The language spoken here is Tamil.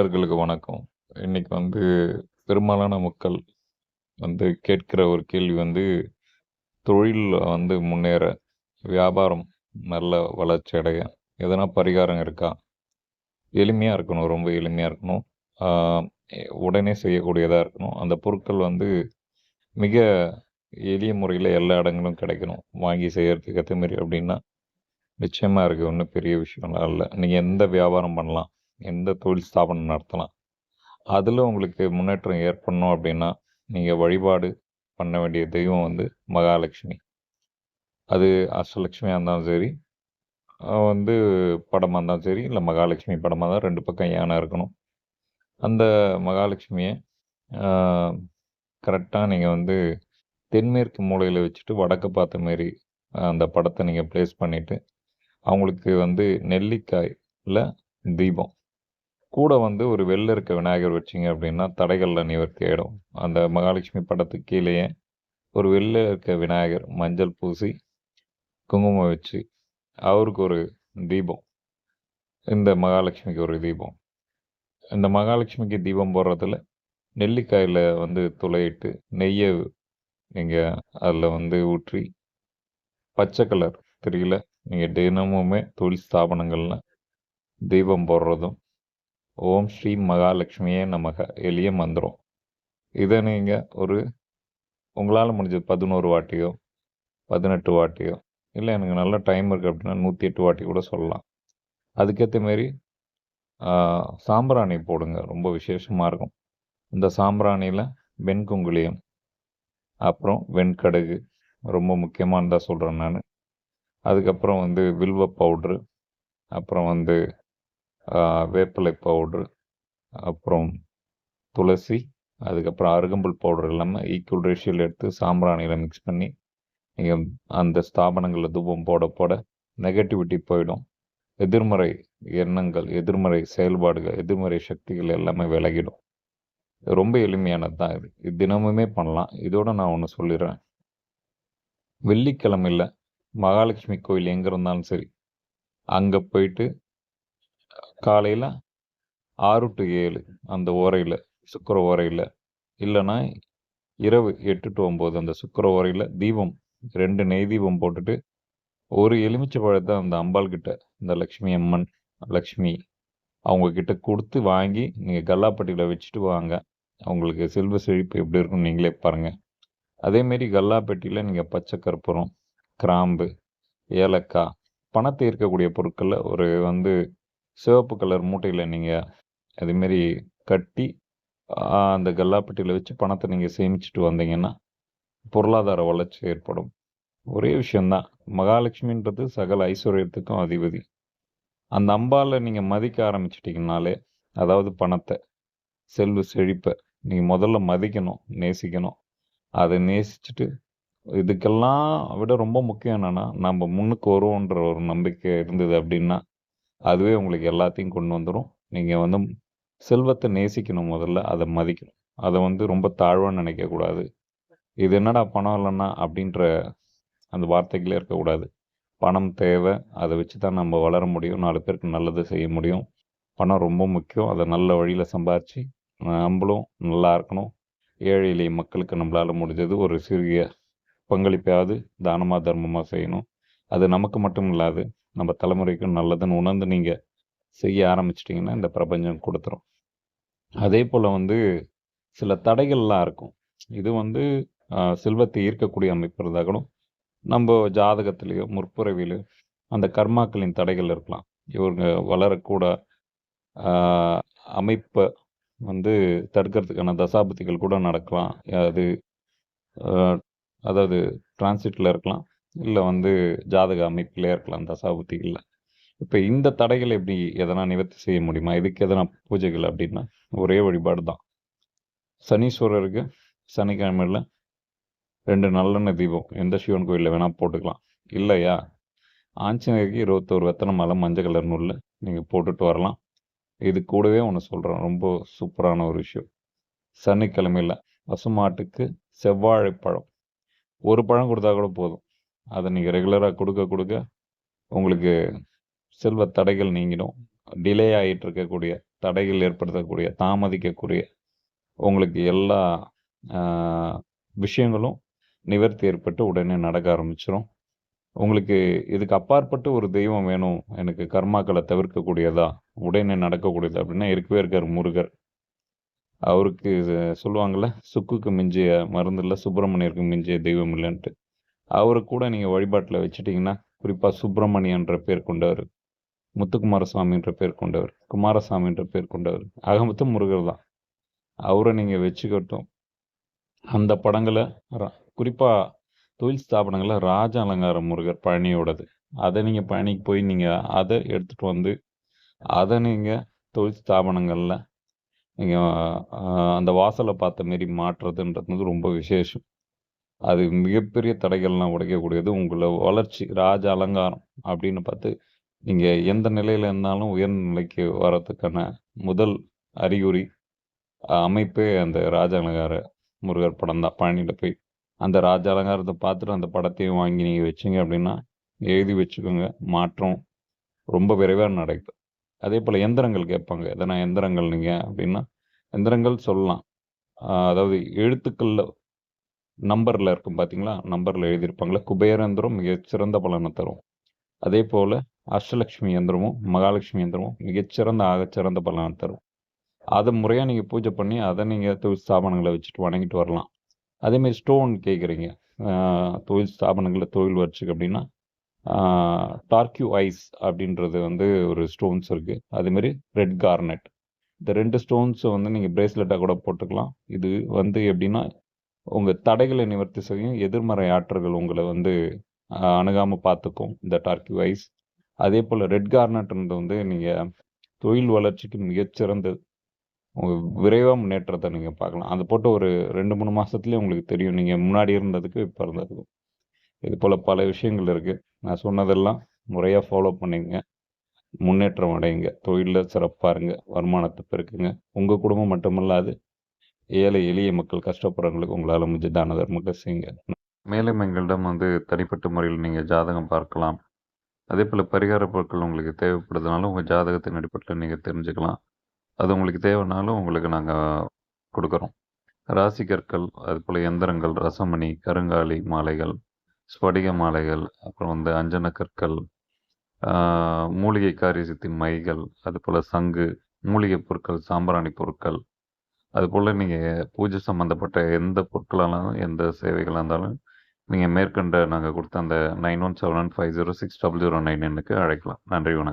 நண்பர்களுக்கு வணக்கம். இன்னைக்கு வந்து பெரும்பாலான மக்கள் வந்து கேட்கிற ஒரு கேள்வி வந்து, தொழிலில் வந்து முன்னேற, வியாபாரம் நல்ல வளர்ச்சி அடைய, எதனா பரிகாரம் இருக்கா? எளிமையாக இருக்கணும். ரொம்ப எளிமையாக இருக்கணும். உடனே செய்யக்கூடியதாக இருக்கணும். அந்த பொருட்கள் வந்து மிக எளிய முறையில் எல்லா இடங்களும் கிடைக்கணும். வாங்கி செய்கிறதுக்கு ஏற்ற மாரி அப்படின்னா நிச்சயமாக இருக்குது ஒன்றும் பெரிய விஷயம்லாம் இல்லை நீங்கள் எந்த வியாபாரம் பண்ணலாம். எந்த தொழில் ஸ்தாபனம் நடத்தலாம். அதில் உங்களுக்கு முன்னேற்றம் ஏற்படணும் அப்படின்னா நீங்கள் வழிபாடு பண்ண வேண்டிய தெய்வம் வந்து மகாலட்சுமி. அது அஷ்டலட்சுமியாக இருந்தாலும் சரி, வந்து படமாக இருந்தாலும் சரி, இல்லை மகாலட்சுமி படமாக தான் ரெண்டு பக்கம் யானை இருக்கணும். அந்த மகாலட்சுமியை கரெக்டாக நீங்கள் வந்து தென்மேற்கு மூலையில் வச்சுட்டு வடக்கு பார்த்த மாரி அந்த படத்தை நீங்கள் ப்ளேஸ் பண்ணிவிட்டு அவங்களுக்கு வந்து நெல்லிக்காயில் தீபம். கூட வந்து ஒரு வெளில இருக்க விநாயகர் வச்சீங்க அப்படின்னா தடைகளில் நிவர்த்தி ஆகிடும் அந்த மகாலட்சுமி படத்துக்கு கீழேயே ஒரு வெளில இருக்க விநாயகர் மஞ்சள் பூசி, குங்குமம் வச்சு, அவருக்கு ஒரு தீபம். இந்த மகாலட்சுமிக்கு ஒரு தீபம். இந்த மகாலட்சுமிக்கு தீபம் போடுறதுல, நெல்லிக்காயில் வந்து துளையிட்டு, நெய்யை நீங்கள் அதில் வந்து ஊற்றி, பச்சை கலர் திரியில நீங்கள் தினமுமே தொழில் ஸ்தாபனங்களில் தீபம் போடுறதும், ஓம் ஸ்ரீ மகாலட்சுமியே நமக எளிய மந்திரம். இதை நீங்கள் ஒரு உங்களால் முடிஞ்சது 11 வாட்டியோ, 18 வாட்டியோ, இல்லை எனக்கு நல்ல டைம் இருக்குது அப்படின்னா நூற்றி எட்டு வாட்டி கூட சொல்லலாம். அதுக்கேற்ற மாரி சாம்பிராணி போடுங்க. ரொம்ப விசேஷமாக இருக்கும். இந்த சாம்பிராணியில் வெண்குங்குளியம் அப்புறம் வெண்கடுகு ரொம்ப முக்கியமானதாக சொல்கிறேன் நான் அதுக்கப்புறம் வந்து வில்வ பவுடரு, அப்புறம் வந்து வேப்பிலை பவுடர் அப்புறம் துளசி, அதுக்கப்புறம் அருகம்புல் பவுடர் இல்லாமல் ஈக்குவல் ரேஷியோவில் எடுத்து சாம்பிராணியில மிக்ஸ் பண்ணி, நீங்கள் அந்த ஸ்தாபனங்களில் தூபம் போட போட நெகட்டிவிட்டி போயிடும். எதிர்மறை எண்ணங்கள், எதிர்மறை செயல்பாடுகள், எதிர்மறை சக்திகள் எல்லாமே விலகிடும். ரொம்ப எளிமையானது தான் இது. இது தினமுமே பண்ணலாம். இதோட நான் ஒன்று சொல்லிடுறேன் வெள்ளிக்கிழமையில் மகாலட்சுமி கோயில் எங்கே இருந்தாலும் சரி, அங்கே போயிட்டு காலையில் ஆறு டு ஏழு அந்த ஓரையில் சுக்கர ஓரையில் இல்லைன்னா இரவு எட்டு டு ஒம்பது அந்த சுக்கர ஓரையில் தீபம் ரெண்டு நெய் தீபம் போட்டுட்டு, ஒரு எலுமிச்சை பழத்தை அந்த அம்பாள் கிட்ட, இந்த லக்ஷ்மி அம்மன், லக்ஷ்மி அவங்கக்கிட்ட கொடுத்து வாங்கி, நீங்கள் கல்லாப்பட்டியில் வச்சுட்டு வாங்க. அவங்களுக்கு செல்வ செழிப்பு எப்படி இருக்கும்னு நீங்களே பாருங்க. அதேமாரி மாரி நீங்கள் பச்சை கற்பூரம், கிராம்பு, ஏலக்காய், பணத்தை இருக்கக்கூடிய பொருட்களில் ஒரு வந்து சிவப்பு கலர் மூட்டையில் நீங்கள் அதுமாரி கட்டி, அந்த கல்லாப்பட்டியில் வச்சு பணத்தை நீங்கள் சேமிச்சுட்டு வந்தீங்கன்னா, பொருளாதார வளர்ச்சி ஏற்படும். ஒரே விஷயம் தான். மகாலட்சுமின்றது சகல ஐஸ்வர்யத்துக்கும் அதிபதி. அந்த அம்பாள நீங்கள் மதிக்க ஆரம்பிச்சிட்டிங்கனாலே அதாவது பணத்தை செல்வ செழிப்பை நீங்கள் முதல்ல மதிக்கணும், நேசிக்கணும். அதை நேசிச்சுட்டு, இதுக்கெல்லாம் விட ரொம்ப முக்கியம் என்னென்னா நம்ம முன்னுக்கு வருவோன்ற ஒரு நம்பிக்கை இருந்தது அப்படின்னா அதுவே உங்களுக்கு எல்லாத்தையும் கொண்டு வந்துடும் நீங்கள் வந்து செல்வத்தை நேசிக்கணும் முதல்ல. அதை மதிக்கணும். அதை வந்து ரொம்ப தாழ்வாக நினைக்கக்கூடாது. இது என்னடா பணம் இல்லைன்னா அப்படின்ற அந்த வார்த்தைகளே இருக்கக்கூடாது. பணம் தேவை அதை வச்சு தான் நம்ம வளர முடியும். நாலு பேருக்கு நல்லது செய்ய முடியும். பணம் ரொம்ப முக்கியம். அதை நல்ல வழியில் சம்பாரித்து நம்மளும் நல்லா இருக்கணும். ஏழை எளிய மக்களுக்கு நம்மளால் முடிஞ்சது ஒரு சிறிய பங்களிப்பையாவது தானமாக தர்மமாக செய்யணும். அது நமக்கு மட்டும் இல்லாது, நம்ம தலைமுறைக்கும் நல்லதுன்னு உணர்ந்து நீங்கள் செய்ய ஆரம்பிச்சிட்டிங்கன்னா இந்த பிரபஞ்சம் கொடுத்துரும் அதே போல் வந்து சில தடைகள்லாம் இருக்கும். இது வந்து செல்வத்தை ஈர்க்கக்கூடிய அமைப்பு இருந்தா கூட, ஜாதகத்திலேயோ ஜாதகத்திலயோ, அந்த கர்மாக்களின் தடைகள் இருக்கலாம். இவங்க வளரக்கூட அமைப்பை வந்து தடுக்கிறதுக்கான தசாபதிகள் கூட நடக்கலாம். அது அதாவது டிரான்சிட்டில் இருக்கலாம். இல்லை வந்து ஜாதக அமைப்பிலே இருக்கலாம் தசாபுத்திகளில் இப்போ இந்த தடைகளை எப்படி எதனா நிவர்த்தி செய்ய முடியுமா? இதுக்கு எதனா பூஜைகள் அப்படின்னா ஒரே வழிபாடு தான். சனீஸ்வரருக்கு சனிக்கிழமையில 2 நல்லெண்ணெய் தீபம் எந்த சிவன் கோயிலில் வேணால் போட்டுக்கலாம். இல்லையா, ஆஞ்சநேயருக்கு இருபத்தோரு வெத்தனை மலை மஞ்சள் கலர் நூலில் நீங்கள் போட்டுட்டு வரலாம். இது கூடவே ஒன்று சொல்கிறேன் ரொம்ப சூப்பரான ஒரு விஷயம். சனிக்கிழமையில பசுமாட்டுக்கு செவ்வாழைப்பழம். ஒரு பழம் கொடுத்தா கூட போதும். அதை நீங்கள் ரெகுலராக கொடுக்க கொடுக்க உங்களுக்கு செல்வ தடைகள் நீங்கிடும். டிலே ஆகிட்டு இருக்கக்கூடிய தடைகள் ஏற்படுத்தக்கூடிய தாமதிக்கக்கூடிய உங்களுக்கு எல்லா விஷயங்களும் நிவர்த்தி ஏற்பட்டு உடனே நடக்க ஆரம்பிச்சிடும் உங்களுக்கு இதுக்கு அப்பாற்பட்டு ஒரு தெய்வம் வேணும். எனக்கு கர்மாக்களை தவிர்க்கக்கூடியதா? உடனே நடக்கக்கூடியது அப்படின்னா இருக்கவே இருக்கார் முருகர். அவருக்கு இது சொல்லுவாங்கள்ல சுக்குக்கு மிஞ்சிய மருந்தில் சுப்பிரமணியருக்கு மிஞ்சிய தெய்வம் இல்லைன்ட்டு. அவரை கூட நீங்கள் வழிபாட்டில் வச்சுட்டிங்கன்னா குறிப்பாக சுப்பிரமணியன்ற பேர் கொண்டவர் முத்துக்குமாரசாமின்ற பேர் கொண்டவர் குமாரசாமின்ற பேர் கொண்டவர் அகமத்து முருகர் தான். அவரை நீங்கள் வச்சுக்கட்டும். அந்த படங்களை குறிப்பாக தொழில் ஸ்தாபனங்களில் ராஜ அலங்கார முருகர் பழனியோடது. அதை நீங்கள் பழனிக்கு போய் நீங்கள் அதை எடுத்துகிட்டு வந்து அதை நீங்கள் தொழில் ஸ்தாபனங்களில் நீங்கள் அந்த வாசலை பார்த்த மாரி மாற்றுறதுன்றது வந்து ரொம்ப விசேஷம். அது மிகப்பெரிய தடைகள்லாம் உடைக்கக்கூடியது உங்களை வளர்ச்சி ராஜ அலங்காரம் அப்படின்னு பார்த்து நீங்கள் எந்த நிலையில் இருந்தாலும் உயர்ந்த நிலைக்கு வர்றதுக்கான முதல் அறிகுறி அமைப்பே அந்த ராஜ அலங்கார முருகர் படம் தான். பழனியில் போய் அந்த ராஜ அலங்காரத்தை பார்த்துட்டு அந்த படத்தையும் வாங்கி நீங்கள் வச்சிங்க அப்படின்னா எழுதி வச்சுக்கோங்க. மாற்றம் ரொம்ப விரைவாக நடக்குது அதே போல் எந்திரங்கள் கேட்பாங்க. எதனா எந்திரங்கள் நீங்கள் அப்படின்னா எந்திரங்கள் சொல்லலாம். அதாவது எழுத்துக்களில் நம்பரில் இருக்கும் பார்த்தீங்களா நம்பரில் எழுதியிருப்பாங்களே குபேர எந்திரம் மிகச்சிறந்த பலனை தரும். அதே போல் அஷ்டலக்ஷ்மி யந்திரமும் மகாலட்சுமி யந்திரமும் மிகச்சிறந்த ஆகச்சிறந்த பலனை தரும். அதை முறையாக நீங்கள் பூஜை பண்ணி அதை நீங்கள் தொழில் ஸ்தாபனங்களை வச்சுட்டு வணங்கிட்டு வரலாம். அதேமாதிரி ஸ்டோன் கேட்குறீங்க தொழில் ஸ்தாபனங்களில் தொழில் வச்சுக்கு அப்படின்னா டார்க்யூ ஐஸ் அப்படின்றது வந்து ஒரு ஸ்டோன்ஸ் இருக்குது அதேமாரி ரெட் கார்னெட். இந்த ரெண்டு ஸ்டோன்ஸை வந்து நீங்கள் ப்ரேஸ்லெட்டாக கூட போட்டுக்கலாம். இது வந்து எப்படின்னா உங்கள் தடைகளை நிவர்த்தி செய்யும் எதிர்மறை ஆற்றல்கள் உங்களை வந்து அணுகாமல் பார்த்துக்கும் இந்த டார்கி வைஸ். அதே போல் ரெட் கார்னட்ன்றது வந்து நீங்கள் தொழில் வளர்ச்சிக்கு மிகச்சிறந்தது உங்கள் விரைவாக முன்னேற்றத்தை நீங்கள் பார்க்கலாம். அது போட்டு ஒரு ரெண்டு மூணு மாதத்துலேயே உங்களுக்கு தெரியும். நீங்கள் முன்னாடி இருந்ததுக்கு இப்போ இருந்ததுக்கும். இது போல் பல விஷயங்கள் இருக்குது நான் சொன்னதெல்லாம் முறையாக ஃபாலோ பண்ணிங்க முன்னேற்றம் அடையுங்க. தொழிலில் சிறப்பாக இருங்க. வருமானத்தை பெருக்குங்க. உங்கள் குடும்பம் மட்டுமல்லாது ஏழை எளிய மக்கள் கஷ்டப்படுறவங்களுக்கு உங்களால் முடிஞ்ச தான தர்மங்கள் செய்யுங்க. மேலும் எங்களிடம் வந்து தனிப்பட்ட முறையில் நீங்கள் ஜாதகம் பார்க்கலாம். அதே போல் பரிகார பொருட்கள் உங்களுக்கு தேவைப்படுதுனாலும் உங்கள் ஜாதகத்தின் அடிப்படையில் நீங்கள் தெரிஞ்சுக்கலாம். அது உங்களுக்கு தேவைனாலும் உங்களுக்கு நாங்கள் கொடுக்குறோம். ராசி கற்கள் அது போல் எந்திரங்கள் ரசமணி கருங்காலி மாலைகள் ஸ்படிக மாலைகள் அப்புறம் வந்து அஞ்சன கற்கள் மூலிகை மூலிகை காரியசித்தின் மைகள் அது போல் சங்கு மூலிகை பொருட்கள் சாம்பிராணி பொருட்கள் அது போல் நீங்கள் பூஜை சம்மந்தப்பட்ட எந்த பொருட்களாலும் எந்த சேவைகளாக இருந்தாலும் நீங்கள் மேற்கண்ட நாங்கள் கொடுத்த அந்த nine one seven one five zero six double zero nine எண்ணுக்கு அழைக்கலாம். நன்றி வணக்கம்.